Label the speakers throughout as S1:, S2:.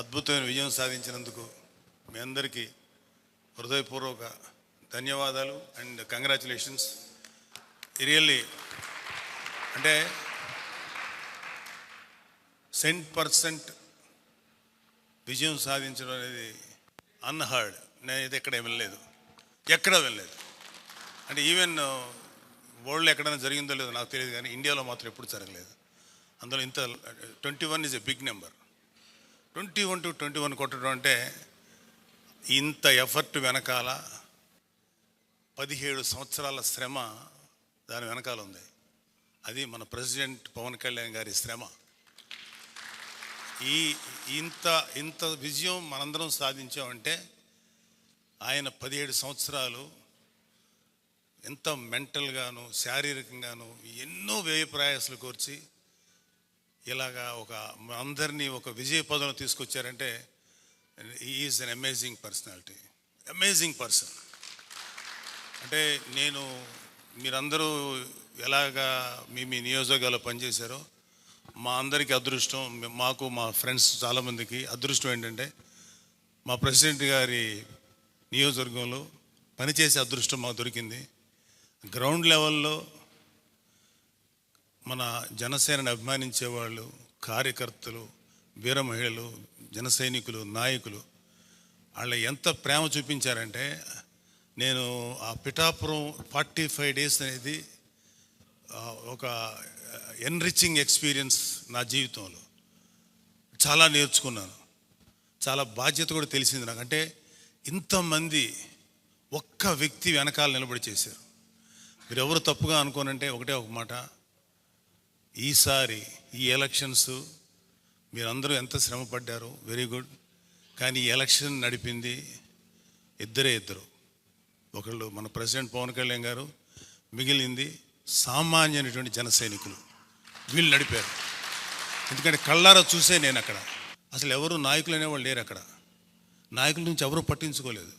S1: అద్భుతమైన విజయం సాధించినందుకు మీ అందరికీ హృదయపూర్వక ధన్యవాదాలు అండ్ కంగ్రాచులేషన్స్. రియల్లీ అంటే సెంట్ పర్సెంట్ విజయం సాధించడం అనేది అన్హర్డ్ నేనైతే ఎక్కడ వెళ్ళలేదు ఎక్కడ వెళ్ళలేదు అంటే ఈవెన్ వరల్డ్ ఎక్కడైనా జరిగిందో లేదో నాకు తెలియదు కానీ ఇండియాలో మాత్రం ఎప్పుడు జరగలేదు. అందులో ఇంత twenty one is a big number twenty one to twenty one కొట్టడం అంటే ఇంత ఎఫర్ట్ వెనకాల పదిహేడు సంవత్సరాల శ్రమ దాని వెనకాల ఉంది. అది మన ప్రెసిడెంట్ పవన్ కళ్యాణ్ గారి శ్రమ. ఈ ఇంత ఇంత విజయం మనందరం సాధించామంటే ఆయన పదిహేడు సంవత్సరాలు ఎంత మెంటల్గాను శారీరకంగాను ఎన్నో వ్యయ ప్రయాసాలు కోర్చి ఇలాగా ఒక అందరినీ ఒక విజయ పదంలో తీసుకొచ్చారంటే is an amazing personality amazing person అంటే నేను మీరందరూ ఎలాగా మీ మీ నియోజకవర్గాల్లో పనిచేశారో మా అందరికీ అదృష్టం మాకు మా ఫ్రెండ్స్ చాలామందికి అదృష్టం ఏంటంటే మా ప్రెసిడెంట్ గారి నియోజకవర్గంలో పనిచేసే అదృష్టం మాకు దొరికింది. గ్రౌండ్ లెవెల్లో మన జనసేనని అభిమానించే వాళ్ళు కార్యకర్తలు వీర మహిళలు జన సైనికులు నాయకులు వాళ్ళు ఎంత ప్రేమ చూపించారంటే నేను ఆ పిఠాపురం ఫార్టీ ఫైవ్ డేస్ అనేది ఒక ఎన్రిచింగ్ ఎక్స్పీరియన్స్ నా జీవితంలో. చాలా నేర్చుకున్నాను. చాలా బాధ్యత కూడా తెలిసింది నాకు. అంటే ఇంతమంది ఒక్క వ్యక్తి వెనకాల నిలబడి చేశారు. మీరు ఎవరు తప్పుగా అనుకోనంటే ఒకటే ఒక మాట ఈసారి ఈ ఎలక్షన్స్ మీరందరూ ఎంత శ్రమ పడ్డారు వెరీ గుడ్. కానీ ఈ ఎలక్షన్ నడిపింది ఇద్దరే ఇద్దరు. ఒకళ్ళు మన ప్రెసిడెంట్ పవన్ కళ్యాణ్ గారు మిగిలింది సామాన్యమైనటువంటి జన సైనికులు. వీళ్ళు నడిపారు. ఎందుకంటే కళ్ళారా చూసే నేను అక్కడ. అసలు ఎవరు నాయకులు అనేవాళ్ళు లేరు అక్కడ. నాయకుల నుంచి ఎవరు పట్టించుకోలేదు.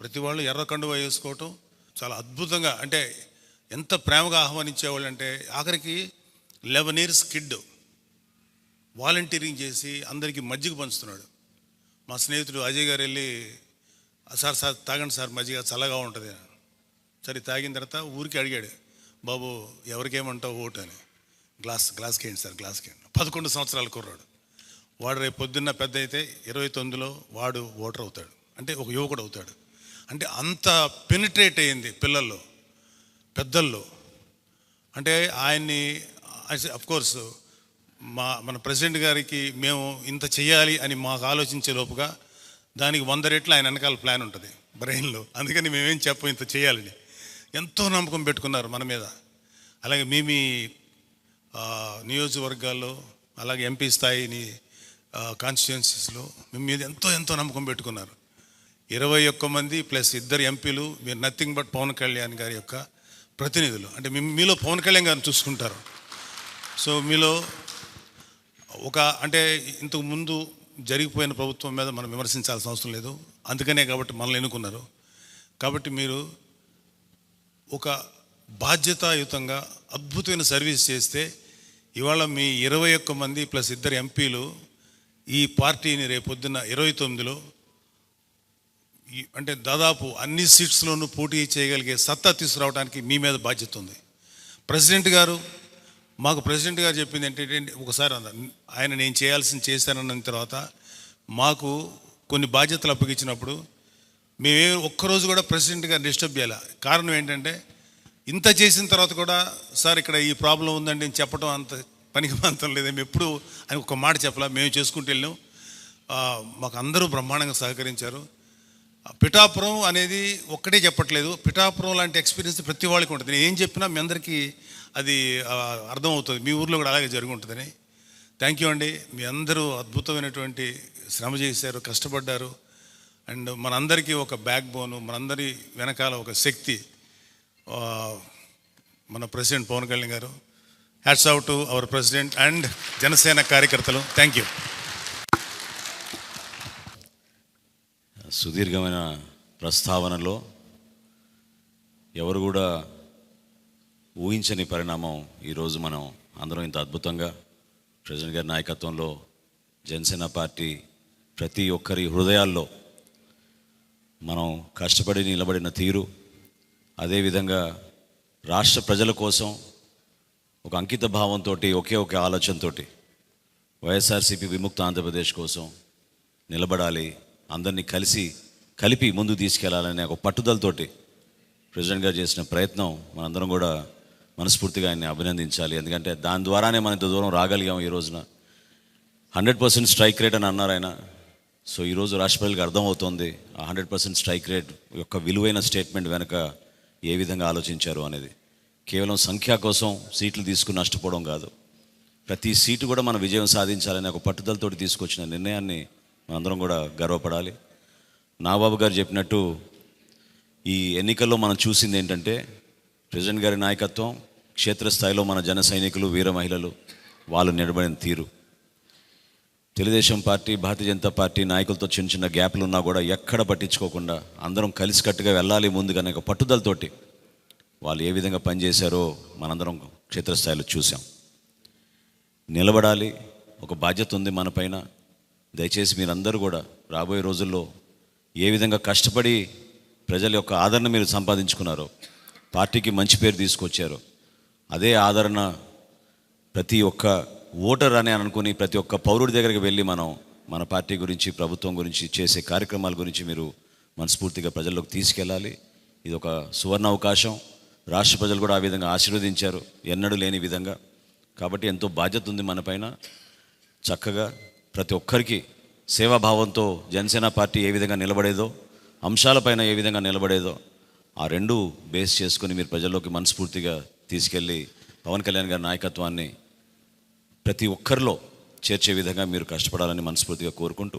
S1: ప్రతి వాళ్ళు ఎర్ర కండువా వేసుకోవటం చాలా అద్భుతంగా అంటే ఎంత ప్రేమగా ఆహ్వానించేవాళ్ళు అంటే ఆఖరికి లెవెన్ ఇయర్స్ కిడ్ వాలంటీరింగ్ చేసి అందరికీ మజ్జిగ పంచుతున్నాడు. మా స్నేహితుడు అజయ్ గారు వెళ్ళి సార్ సార్ తాగండి సార్ మజ్జిగ చల్లగా ఉంటుంది అని. సరే తాగిన తర్వాత ఊరికి అడిగాడు బాబు ఎవరికేమంటావు ఓటు అని. గ్లాస్ గ్లాస్కి ఏంటి సార్ గ్లాస్కి ఏంటి పదకొండు సంవత్సరాల కుర్రాడు. వాడు రేపు పొద్దున్న పెద్ద అయితే ఇరవై తొమ్మిదిలో వాడు ఓటర్ అవుతాడు. అంటే ఒక యువకుడు అవుతాడు. అంటే అంత పెనిట్రేట్ అయింది పిల్లల్లో పెద్దల్లో. అంటే ఆయన్ని అఫ్ కోర్స్ మా మన ప్రెసిడెంట్ గారికి మేము ఇంత చేయాలి అని మాకు ఆలోచించే లోపుగా దానికి వంద రెట్లు ఆయన వెనకాల ప్లాన్ ఉంటుంది బ్రెయిన్లో. అందుకని మేమేం చెప్పం ఇంత చేయాలని ఎంతో నమ్మకం పెట్టుకున్నారు మన మీద. అలాగే మీ మీ నియోజకవర్గాల్లో అలాగే ఎంపీ స్థాయిని కాన్స్టిట్యున్సీస్లో మీ మీద ఎంతో ఎంతో నమ్మకం పెట్టుకున్నారు. ఇరవై ఒక్క మంది ప్లస్ ఇద్దరు ఎంపీలు మీరు నథింగ్ బట్ పవన్ కళ్యాణ్ గారి యొక్క ప్రతినిధులు. అంటే మీలో పవన్ కళ్యాణ్ గారిని చూసుకుంటారు. సో మీలో ఒక అంటే ఇంతకు ముందు జరిగిపోయిన ప్రభుత్వం మీద మనం విమర్శించాల్సిన అవసరం లేదు. అందుకనే కాబట్టి మనల్ని ఎన్నుకున్నారు. కాబట్టి మీరు ఒక బాధ్యతాయుతంగా అద్భుతమైన సర్వీస్ చేస్తే ఇవాళ మీ ఇరవై ఒక్క మంది ప్లస్ ఇద్దరు ఎంపీలు ఈ పార్టీని రేపొద్దున ఇరవై తొమ్మిదిలో ఈ- అంటే దాదాపు అన్ని సీట్స్లోనూ పోటీ చేయగలిగే సత్తా తీసుకురావడానికి మీ మీద బాధ్యత ఉంది. ప్రెసిడెంట్ గారు మాకు ప్రెసిడెంట్ గారు చెప్పింది ఏంటంటే ఒకసారి ఆయన నేను చేయాల్సింది చేశానన్న తర్వాత మాకు కొన్ని బాధ్యతలు అప్పగించినప్పుడు మేమే ఒక్కరోజు కూడా ప్రెసిడెంట్ గారు డిస్టర్బ్ చేయాలి. కారణం ఏంటంటే ఇంత చేసిన తర్వాత కూడా సార్ ఇక్కడ ఈ ప్రాబ్లం ఉందండి నేను చెప్పడం అంత పనికి అంతం లేదు. మేము ఎప్పుడు ఆయన ఒక మాట చెప్పలా. మేము చేసుకుంటూ వెళ్ళాం మాకు అందరూ బ్రహ్మాండంగా సహకరించారు. పిఠాపురం అనేది ఒక్కటే చెప్పట్లేదు. పిఠాపురం లాంటి ఎక్స్పీరియన్స్ ప్రతి వాళ్ళకి ఉంటుంది. నేను ఏం చెప్పినా మీ అందరికీ అది అర్థమవుతుంది. మీ ఊర్లో కూడా అలాగే జరుగుంటుందని థ్యాంక్ యూ అండి. మీ అందరూ అద్భుతమైనటువంటి శ్రమ చేశారు కష్టపడ్డారు. అండ్ మనందరికీ ఒక బ్యాక్ బోను మనందరి వెనకాల ఒక శక్తి. మన president Pawan Kalyan garu. Hats out to our president and Janasena కార్యకర్తలు. థ్యాంక్ యూ
S2: సుదీర్ఘమైన ప్రస్తావనలో ఎవరు కూడా ఊహించని పరిణామం ఈరోజు మనం అందరం ఇంత అద్భుతంగా ప్రెసిడెంట్ గారి నాయకత్వంలో జనసేన పార్టీ ప్రతి ఒక్కరి హృదయాల్లో మనం కష్టపడి నిలబడిన తీరు అదేవిధంగా రాష్ట్ర ప్రజల కోసం ఒక అంకిత భావంతో ఒకే ఒక ఆలోచనతో వైఎస్ఆర్సీపీ విముక్త ఆంధ్రప్రదేశ్ కోసం నిలబడాలి అందరినీ కలిసి కలిపి ముందు తీసుకెళ్ళాలనే ఒక పట్టుదలతోటి ప్రెసిడెంట్ గారు చేసిన ప్రయత్నం మనందరం కూడా మనస్ఫూర్తిగా ఆయన్ని అభినందించాలి. ఎందుకంటే దాని ద్వారానే మనం ఇంత దూరం రాగలిగాం ఈ రోజున. హండ్రెడ్ పర్సెంట్ స్ట్రైక్ రేట్ అని అన్నారు ఆయన. సో ఈరోజు రాష్ట్రపతికి అర్థమవుతోంది ఆ హండ్రెడ్ పర్సెంట్ స్ట్రైక్ రేట్ యొక్క విలువైన స్టేట్మెంట్ వెనుక ఏ విధంగా ఆలోచించారు అనేది. కేవలం సంఖ్య కోసం సీట్లు తీసుకుని నష్టపోవడం కాదు. ప్రతి సీటు కూడా మనం విజయం సాధించాలనే ఒక పట్టుదలతోటి తీసుకొచ్చిన నిర్ణయాన్ని అందరం కూడా గర్వపడాలి. నాబాబు గారు చెప్పినట్టు ఈ ఎన్నికల్లో మనం చూసింది ఏంటంటే ప్రెసిడెంట్ గారి నాయకత్వం క్షేత్రస్థాయిలో మన జన సైనికులు వీర మహిళలు వాళ్ళు నిలబడిన తీరు. తెలుగుదేశం పార్టీ భారతీయ జనతా పార్టీ నాయకులతో చిన్న చిన్న గ్యాప్లు ఉన్నా కూడా ఎక్కడ పట్టించుకోకుండా అందరం కలిసికట్టుగా వెళ్ళాలి ముందుగానే ఒక పట్టుదలతోటి వాళ్ళు ఏ విధంగా పనిచేశారో మనందరం క్షేత్రస్థాయిలో చూసాం నిలబడాలి ఒక బాధ్యత ఉంది మన పైన. దయచేసి మీరందరూ కూడా రాబోయే రోజుల్లో ఏ విధంగా కష్టపడి ప్రజల యొక్క ఆదరణ మీరు సంపాదించుకున్నారో పార్టీకి మంచి పేరు తీసుకొచ్చారో అదే ఆదరణ ప్రతి ఒక్క ఓటర్ అని అనుకుని ప్రతి ఒక్క పౌరుడి దగ్గరికి వెళ్ళి మనం మన పార్టీ గురించి ప్రభుత్వం గురించి చేసే కార్యక్రమాల గురించి మీరు మనస్ఫూర్తిగా ప్రజల్లోకి తీసుకెళ్ళాలి. ఇది ఒక సువర్ణ అవకాశం. రాష్ట్ర ప్రజలు కూడా ఆ విధంగా ఆశీర్వదించారు. ఎన్నడూ లేని విధంగా. కాబట్టి ఎంతో బాధ్యత ఉంది మన పైన. చక్కగా ప్రతి ఒక్కరికి సేవాభావంతో జనసేన పార్టీ ఏ విధంగా నిలబడేదో అంశాలపైన ఏ విధంగా నిలబడేదో ఆ రెండు బేస్ చేసుకుని మీరు ప్రజల్లోకి మనస్ఫూర్తిగా తీసుకెళ్ళి పవన్ కళ్యాణ్ గారి నాయకత్వాన్ని ప్రతి ఒక్కరిలో చేర్చే విధంగా మీరు కష్టపడాలని మనస్ఫూర్తిగా కోరుకుంటూ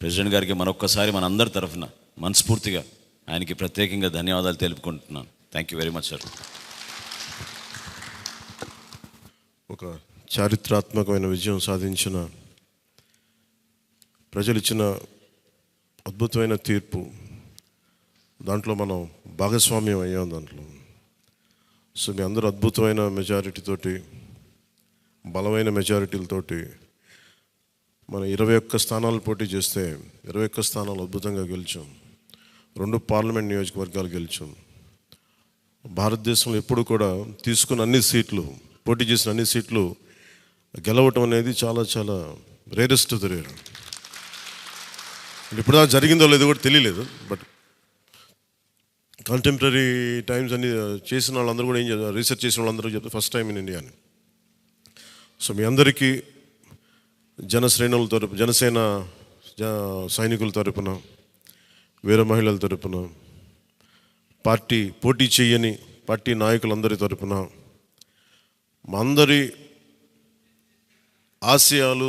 S2: ప్రెసిడెంట్ గారికి మరొక్కసారి మన అందరి తరఫున మనస్ఫూర్తిగా ఆయనకి ప్రత్యేకంగా ధన్యవాదాలు తెలుపుకుంటున్నాను. Thank you very much sir
S3: ఒక చారిత్రాత్మకమైన విజయం సాధించిన ప్రజలు ఇచ్చిన అద్భుతమైన తీర్పు. దాంట్లో మనం భాగస్వామ్యం అయ్యాం దాంట్లో. సో మీ అందరూ అద్భుతమైన మెజారిటీతోటి బలమైన మెజారిటీలతోటి మన ఇరవై ఒక్క స్థానాలు పోటీ చేస్తే ఇరవై ఒక్క స్థానాలు అద్భుతంగా గెలిచాం. రెండు పార్లమెంట్ నియోజకవర్గాలు గెలిచాం. భారతదేశంలో ఎప్పుడు కూడా తీసుకున్న అన్ని సీట్లు పోటీ చేసిన అన్ని సీట్లు గెలవటం అనేది చాలా చాలా రేరెస్ట్ రేర్ ఇప్పుడు దాకా జరిగిందో లేదో కూడా తెలియలేదు బట్ కంటెంపరీ టైమ్స్ అన్ని చేసిన వాళ్ళందరూ కూడా ఏం చేస్తారు రీసెర్చ్ చేసిన వాళ్ళందరూ చెప్తారు ఫస్ట్ టైం ఇన్ ఇండియా అని. సో మీ అందరికీ జనశ్రేణుల తరపు జనసేన జ సైనికుల తరపున వీర మహిళల తరపున పార్టీ పోటీ చేయని పార్టీ నాయకులందరి తరపున మా అందరి ఆశయాలు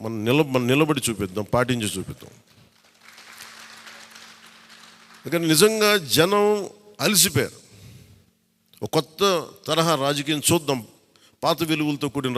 S3: మనం నిల మనం నిలబడి చూపిద్దాం పాటించి చూపిద్దాం. ఎందుకంటే నిజంగా జనం అలసిపోయారు. ఒక కొత్త తరహా రాజకీయం చూద్దాం. పాత విలువలతో కూడిన